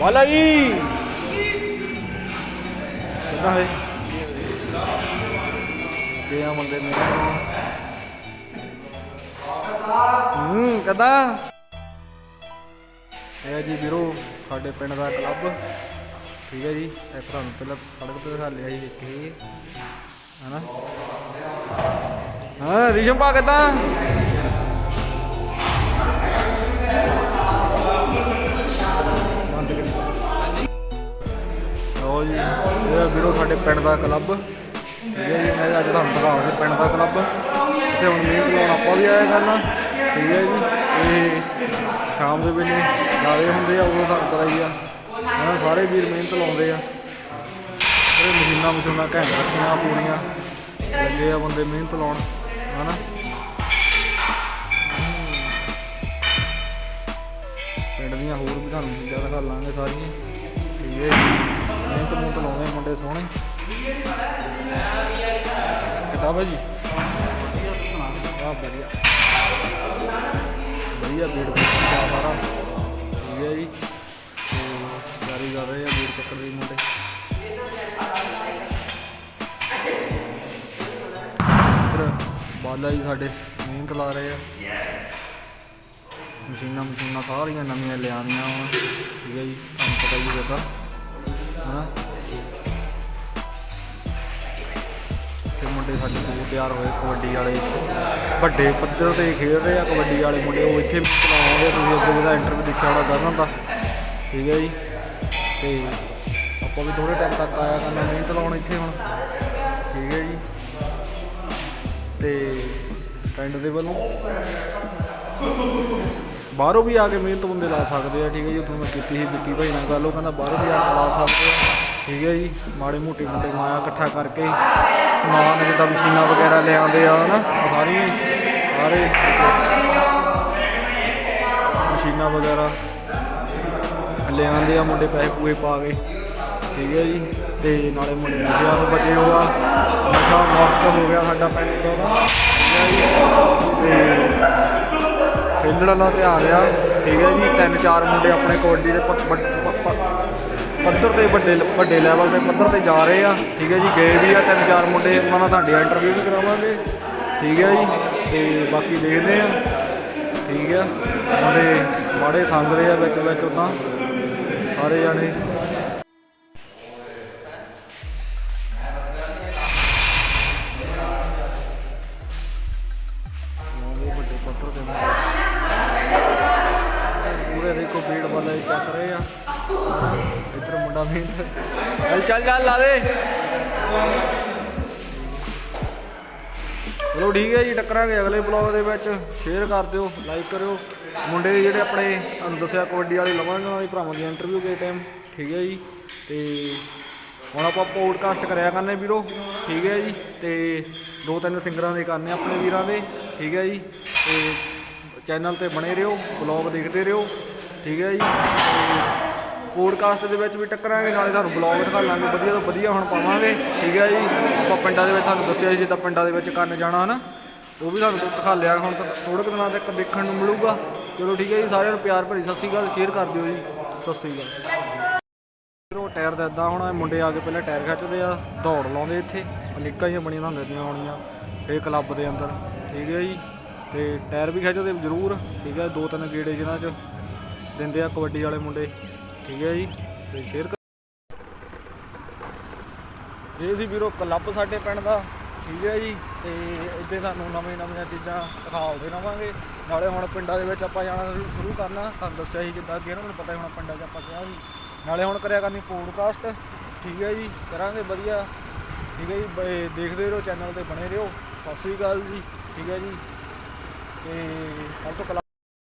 ਬਾਲਾ ਜੀ। ਕਿੱਦਾਂ ਹੈ? ਤੇ ਆ ਮੁੰਡੇ ਮੇਰੇ ਹੂੰ, ਕਦਾ? ਇਹ ਜੀ ਵੀਰੋ, ਸਾਡੇ ਪਿੰਡ ਦਾ ਕਲੱਬ ਠੀਕ ਹੈ ਜੀ, ਇਹ ਤੁਹਾਨੂੰ ਪਹਿਲਾਂ ਸੜਕ ਤੇ ਦਿਖਾ ਲਿਆ ਜੀ ਇੱਕ ਹਨਾ? ਹਾਂ, ਰਿਸ਼ਮ ਪਾ ਕਿੱਦਾਂ? ਲਓ ਜੀ, ਇਹ ਵੀਰੋ ਸਾਡੇ ਪਿੰਡ ਦਾ ਕਲੱਬ। ਠੀਕ ਹੈ ਜੀ, ਮੈਂ ਅੱਜ ਤੁਹਾਨੂੰ ਦਿਖਾਉਂਗਾ ਪਿੰਡ ਦਾ ਕਲੱਬ। ਤੇ ਹੁਣ ਮਿਹਨਤ ਲਾਉਣ ਆਪਾਂ ਵੀ ਆਇਆ ਕਰਨਾ ਠੀਕ ਹੈ ਜੀ, ਇਹ ਸ਼ਾਮ ਦੇ ਵੇਲੇ ਨਾਲੇ ਹੁੰਦੇ ਆ ਉਦੋਂ ਤੁਹਾਨੂੰ ਪਤਾ ਹੀ ਆ। ਹਨਾ, ਸਾਰੇ ਵੀਰ ਮਿਹਨਤ ਲਾਉਂਦੇ ਆ। ਇਹ ਮਸ਼ੀਨਾਂ ਮਸ਼ੀਨਾਂ ਘੈਂਟ ਰੱਖੀਆਂ ਪੂਰੀਆਂ। ਲੱਗੇ ਆ ਬੰਦੇ ਮਿਹਨਤ ਲਾਉਣ ਹਨਾ। ਪਿੰਡ ਦੀਆਂ ਹੋਰ ਵੀ ਤੁਹਾਨੂੰ ਚੀਜ਼ਾਂ ਦਿਖਾ ਲਾਂਗੇ ਸਾਰੀਆਂ। ਠੀਕ ਹੈ ਜੀ। ਮਿਹਨਤ ਮੁਹਨਤ ਲਾਉਂਦੇ ਆ ਮੁੰਡੇ ਸੋਹਣੇ। ਕਿੱਦਾਂ ਭਾਜੀ ਆ ਵਧੀਆ। ਵਧੀਆ ਬੀੜ ਪੱਕਾ ਸਾਰਾ। ਠੀਕ ਹੈ ਜੀ। ਤੇ ਜਾਰੀ ਕਰ ਰਹੇ ਆ ਬੀੜ ਚੱਕਰ ਦੇ ਮੁੰਡੇ। ਬਾਲਾ ਜੀ ਸਾਡੇ ਮਿਹਨਤ ਲਾ ਰਹੇ ਆ। ਮਸ਼ੀਨਾਂ ਮਸ਼ੀਨਾਂ ਸਾਰੀਆਂ ਨਵੀਆਂ ਲਿਆਉਣੀਆਂ ਵਾ ਠੀਕ ਹੈ ਜੀ, ਤੁਹਾਨੂੰ ਪਤਾ ਹੀ ਹੋਵੇਗਾ ਹਨਾ? ਤੇ ਮੁੰਡੇ ਸਾਡੇ ਦੋ ਤਿਆਰ ਹੋਏ, ਕਬੱਡੀ ਵਾਲੇ। ਵੱਡੇ ਪੱਧਰ ਤੇ ਖੇਡ ਰਹੇ ਆ ਕਬੱਡੀ ਵਾਲੇ ਮੁੰਡੇ, ਉਹ ਇੱਥੇ ਚਲਾਉਂਦੇ ਤੁਸੀਂ ਅੱਗੇ ਜਿਹਦਾ ਇੰਟਰਵਿਊ ਦੇਖਿਆ ਹੋਣਾ ਕਰਨ ਦਾ। ਠੀਕ ਹੈ ਜੀ? ਤੇ ਆਪਾਂ ਵੀ ਥੋੜੇ ਟਾਈਮ ਤੱਕ ਆਇਆ ਕਰਨਾ ਨਹੀਂ ਚਲਾਉਣ ਇੱਥੇ ਹੁਣ। ਠੀਕ ਹੈ ਜੀ? ਤੇ ਪਿੰਡ ਦੇ ਵੱਲੋਂ ਬਾਹਰੋਂ ਵੀ ਆ ਕੇ ਮਿਹਨਤ ਬੰਦੇ ਲਾ ਸਕਦੇ ਆ, ਠੀਕ ਹੈ ਜੀ, ਉੱਥੋਂ ਮੈਂ ਕੀਤੀ ਸੀ ਵਿੱਕੀ ਭਾਈ ਨਾਲ ਗੱਲ, ਉਹ ਕਹਿੰਦਾ ਬਾਹਰੋਂ ਵੀ ਆ ਕੇ ਲਾ ਸਕਦੇ ਆ। ਠੀਕ ਹੈ ਜੀ, ਮਾੜੇ ਮੋਟੇ ਮੁੰਡੇ ਮਾਇਆ ਇਕੱਠਾ ਕਰਕੇ ਸਮਾਨ ਜਿੱਦਾਂ ਮਸ਼ੀਨਾਂ ਵਗੈਰਾ ਲਿਆਉਂਦੇ ਆ, ਹਨਾ ਉਹ ਸਾਰੀਆਂ ਸਾਰੇ ਮਸ਼ੀਨਾਂ ਵਗੈਰਾ ਲਿਆਉਂਦੇ ਆ, ਮੁੰਡੇ ਪੈਸੇ ਪੂਏ ਪਾ ਕੇ। ਠੀਕ ਹੈ ਜੀ, ਤੇ ਨਾਲੇ ਮੁੰਡੇ ਨਸ਼ਿਆਂ ਤੋਂ ਬਚੇ ਹੋਆ ਨਸ਼ਾ ਮੁਕਤ ਹੋ ਗਿਆ ਸਾਡਾ ਪਿੰਡ ਦਾ। ਠੀਕ ਤੇ ਖੇਡਣ ਦਾ ਧਿਆਨ ਆ। ਠੀਕ ਹੈ ਜੀ, ਤਿੰਨ ਚਾਰ ਮੁੰਡੇ ਆਪਣੇ ਕਬੱਡੀ ਦੇ ਪੱਧਰ ਤੇ ਵੱਡੇ ਵੱਡੇ ਲੈਵਲ ਤੇ ਪੱਧਰ ਤੇ ਜਾ ਰਹੇ ਆ। ਠੀਕ ਹੈ ਜੀ, ਗਏ ਵੀ ਆ ਤਿੰਨ ਚਾਰ ਮੁੰਡੇ, ਉਹਨਾਂ ਨਾਲ ਤੁਹਾਡੇ ਇੰਟਰਵਿਊ ਵੀ ਕਰਾਵਾਂਗੇ। ਠੀਕ ਹੈ ਜੀ, ਤੇ ਬਾਕੀ ਦੇਖਦੇ ਆ। ਠੀਕ ਆ ਮੁੰਡੇ ਮਾੜੇ ਸੰਗ ਰਹੇ ਆ ਵਿੱਚ ਵਿੱਚ ਉਦਾਂ ਸਾਰੇ ਜਾਣੇ। ਵੱਡੇ ਪੱਧਰ ਤੇ ਮੁੰਡੇ ਪੂਰੇ ਦੇਖੋ ਭੀੜ ਵਾਲੇ ਚੱਕ ਰਹੇ ਆ। ਇੱਧਰ ਮੁੰਡਾ ਵੀ ਚੱਲ ਚੱਲ ਚੱਲ, ਲਾ ਦੇ। ਚਲੋ ਠੀਕ ਹੈ ਜੀ, ਟੱਕਰਾਂਗੇ ਅਗਲੇ ਬਲੌਗ ਦੇ ਵਿੱਚ। ਸ਼ੇਅਰ ਕਰ ਦਿਓ ਲਾਈਕ ਕਰਿਓ। ਮੁੰਡੇ ਜਿਹੜੇ ਆਪਣੇ ਤੁਹਾਨੂੰ ਦੱਸਿਆ ਕਬੱਡੀ ਵਾਲੇ ਲਵਾਂਗੇ, ਉਹਨਾਂ ਦੀ ਭਰਾਵਾਂ ਦੀ ਇੰਟਰਵਿਊ ਦੇ ਟਾਈਮ ਠੀਕ ਹੈ ਜੀ, ਤੇ ਹੁਣ ਆਪਾਂ ਪੋਡਕਾਸਟ ਕਰਿਆ ਕਰਨੇ ਵੀਰੋ। ਠੀਕ ਹੈ ਜੀ, ਤੇ ਦੋ ਤਿੰਨ ਸਿੰਗਰਾਂ ਦੇ ਕਰਨੇ ਆਪਣੇ ਵੀਰਾਂ ਦੇ। ਠੀਕ ਹੈ ਜੀ, ਤੇ ਚੈਨਲ ਤੇ ਬਣੇ ਰਹੋ ਬਲੌਗ ਦੇਖਦੇ ਰਹੋ। ਠੀਕ ਹੈ ਜੀ। ਤੇ ਪੋਡਕਾਸਟ ਦੇ ਵਿੱਚ ਵੀ ਟੱਕਰਾਂਗੇ, ਨਾਲੇ ਤੁਹਾਨੂੰ ਬਲੌਗ ਦਿਖਾ ਲਾਂਗੇ। ਵਧੀਆ ਤੋਂ ਵਧੀਆ ਹੁਣ ਪਾਵਾਂਗੇ, ਠੀਕ ਹੈ ਜੀ। ਆਪਾਂ ਪਿੰਡਾਂ ਦੇ ਵਿੱਚ ਤੁਹਾਨੂੰ ਦੱਸਿਆ ਜੀ ਤਾਂ ਪਿੰਡਾਂ ਦੇ ਵਿੱਚ ਕਰਨ ਜਾਣਾ, ਹਨਾ। ਉਹ ਵੀ ਤੁਹਾਨੂੰ ਦਿਖਾ ਲਿਆ, ਹੁਣ ਤਾਂ ਥੋੜੇ ਦਿਨਾਂ ਤੱਕ ਦੇਖਣ ਨੂੰ ਮਿਲੂਗਾ। ਚਲੋ ਠੀਕ ਹੈ ਜੀ, ਸਾਰਿਆਂ ਨੂੰ ਪਿਆਰ ਭਰੀ ਸਤਿ ਸ਼੍ਰੀ ਅਕਾਲ ਸ਼ੇਅਰ ਕਰ ਦਿਓ ਜੀ। ਸਤਿ ਸ਼੍ਰੀ ਅਕਾਲ। ਫਿਰ ਉਹ ਟਾਇਰ ਦਾ ਇਦਾਂ ਹੋਣਾ, ਮੁੰਡੇ ਆ ਕੇ ਪਹਿਲਾਂ ਟਾਇਰ ਖਿੱਚਦੇ ਆ, ਦੌੜ ਲਾਉਂਦੇ ਇੱਥੇ। ਅਲੀਕਾਂ ਹੀ ਬਣੀਆਂ ਹੁੰਦੀਆਂ ਹੋਣੀਆਂ, ਇਹ ਕਲੱਬ ਦੇ ਅੰਦਰ, ਠੀਕ ਹੈ ਜੀ। ਤੇ ਟਾਇਰ ਵੀ ਖਿੱਚਦੇ ਜ਼ਰੂਰ, ਠੀਕ ਹੈ। ਦੋ ਤਿੰਨ ਗੇੜੇ ਜਿਹਨਾਂ 'ਚ। ਦਿੰਦੇ ਆ ਕਬੱਡੀ ਵਾਲੇ ਮੁੰਡੇ। ਠੀਕ ਹੈ ਜੀ? ਤੇ ਸ਼ੇਅਰ ਇਹ ਸੀ ਵੀਰੋ ਕਲੱਬ ਸਾਡੇ ਪਿੰਡ ਦਾ, ਠੀਕ ਹੈ ਜੀ? ਤੇ ਇੱਥੇ ਸਾਨੂੰ ਨਵੇਂ ਨਵੀਆਂ ਚੀਜ਼ਾਂ ਦਿਖਾਉਂਦੇ ਰਵਾਂਗੇ ਨਾਲੇ ਹੁਣ ਪਿੰਡਾਂ ਦੇ ਵਿੱਚ ਆਪਾਂ ਜਾਣਾ ਸ਼ੁਰੂ- ਕਰਨਾ। ਤੁਹਾਨੂੰ ਦੱਸਿਆ ਸੀ ਜਿੱਦਾਂ ਕਿ ਨਾ, ਮੈਨੂੰ ਪਤਾ ਹੀ ਹੋਣਾ ਪਿੰਡਾਂ 'ਚ ਆਪਾਂ ਕਿਹਾ ਸੀ। ਨਾਲੇ ਹੁਣ ਕਰਿਆ ਕਰਨੀ ਪੋਡਕਾਸਟ ਠੀਕ ਹੈ ਜੀ? ਕਰਾਂਗੇ ਵਧੀਆ। ਠੀਕ ਹੈ ਜੀ? ਬ- ਦੇਖਦੇ ਰਹੋ ਚੈਨਲ ਤੇ ਬਣੇ ਰਹੋ। ਸਤਿ ਸ੍ਰੀ ਅਕਾਲ ਜੀ। ਠੀਕ ਹੈ ਜੀ? ਤੇ ਕੱਲ ਤੋਂ ਕਲੱਬ